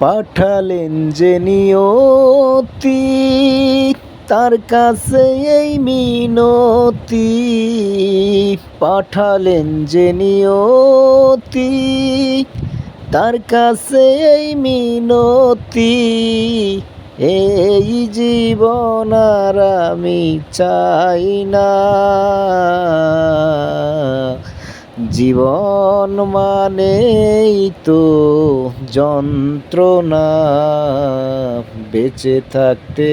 পাঠালেন যে নিয়তি, তার কাছে এই মিনতি। পাঠালেন যে নিয়তি, তার কাছে এই মিনতি। এই জীবন আর আমি চাই না। জীবন মানেই তো যন্ত্রণা। বেঁচে থাকতে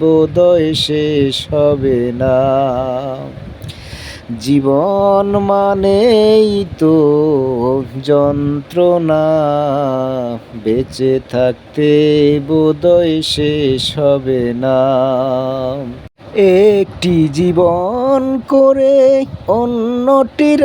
বোধয় শেষ হবে না। জীবন মানেই তো যন্ত্রণা। বেঁচে থাকতে বোধয় শেষ হবে না। একটি জীবন করে অন্যটির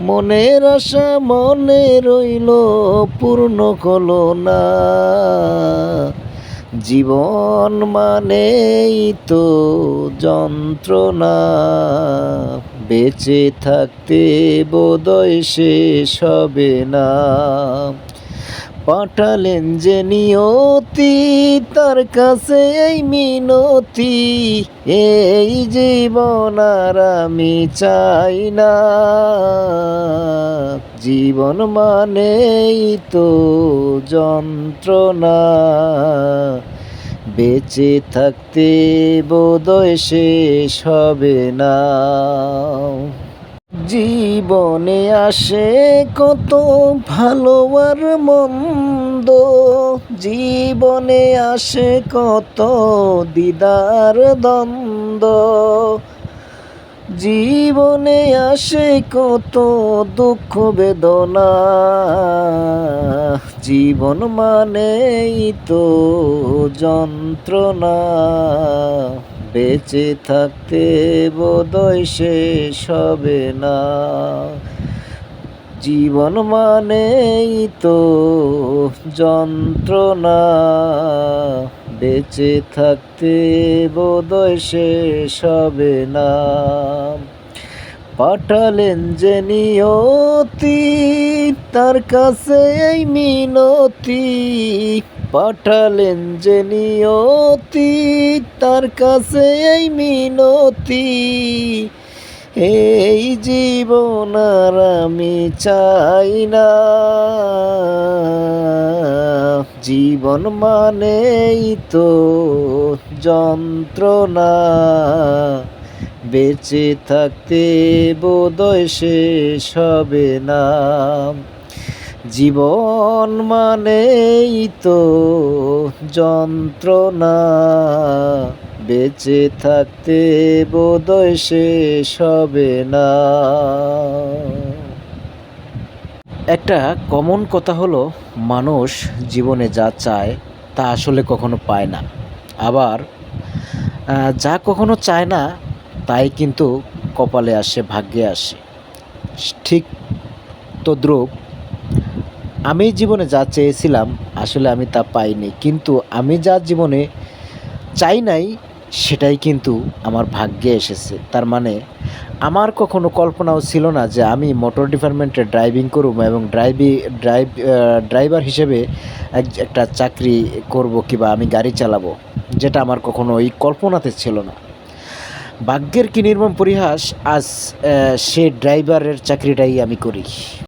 মনের আশা মনে রইল, পূর্ণ হলো না। জীবন মানেই তো যন্ত্রণা, বেঁচে থাকতে বোধয় শেষ হবে না। পাঠালেন যে নিয়তি, তার কাছে এই মিনতি। এই জীবন আর আমি চাই না। জীবন মানেই তো যন্ত্রণা। বেঁচে থাকতে বোধয় শেষ হবে না। জীবনে আসে কত ভালো আর মন্দ। জীবনে আসে কত দিদার দ্বন্দ্ব। জীবনে আসে কত দুঃখ বেদনা। জীবন মানেই তো যন্ত্রণা। বেঁচে থাকতে বোধয় শেষ হবে না। জীবন মানেই তো যন্ত্রণা। বেঁচে থাকতে বোধয় শেষ হবে না। পাঠালেন যে নিয়তি তার কাছে এই মিনতি, পাঠালেন যে নিয়তি। তার কাছে এই মিনতি, এই জীবন আর আমি চাই না। জীবন মানেই তো যন্ত্রণা, বেঁচে থাকতে বোধয় শেষ হবে না। জীবন মানেই তো যন্ত্রণা। বেঁচে থাকতে বোধয় শেষ হবে না। একটা কমন কথা হলো, মানুষ জীবনে যা চায় তা আসলে কখনো পায় না। আবার যা কখনো চায় না, তাই কিন্তু কপালে আসে, ভাগ্যে আসে। ঠিক তদ্রূপ আমি জীবনে যা চেয়েছিলাম, আসলে আমি তা পাইনি। কিন্তু আমি যা জীবনে চাই নাই, সেটাই কিন্তু আমার ভাগ্যে এসেছে। তার মানে আমার কখনো কল্পনাও ছিল না যে আমি মোটর ডিপার্টমেন্টে ড্রাইভিং করব এবং ড্রাইভি, ড্রাইভ ড্রাইভার হিসেবে এক- একটা চাকরি করব কিংবা আমি গাড়ি চালাবো, যেটা আমার কখনো ওই কল্পনাতে ছিল না। ভাগ্যের কি নির্মম পরিহাস, আজ সে ড্রাইভারের চাকরিটাই আমি করি।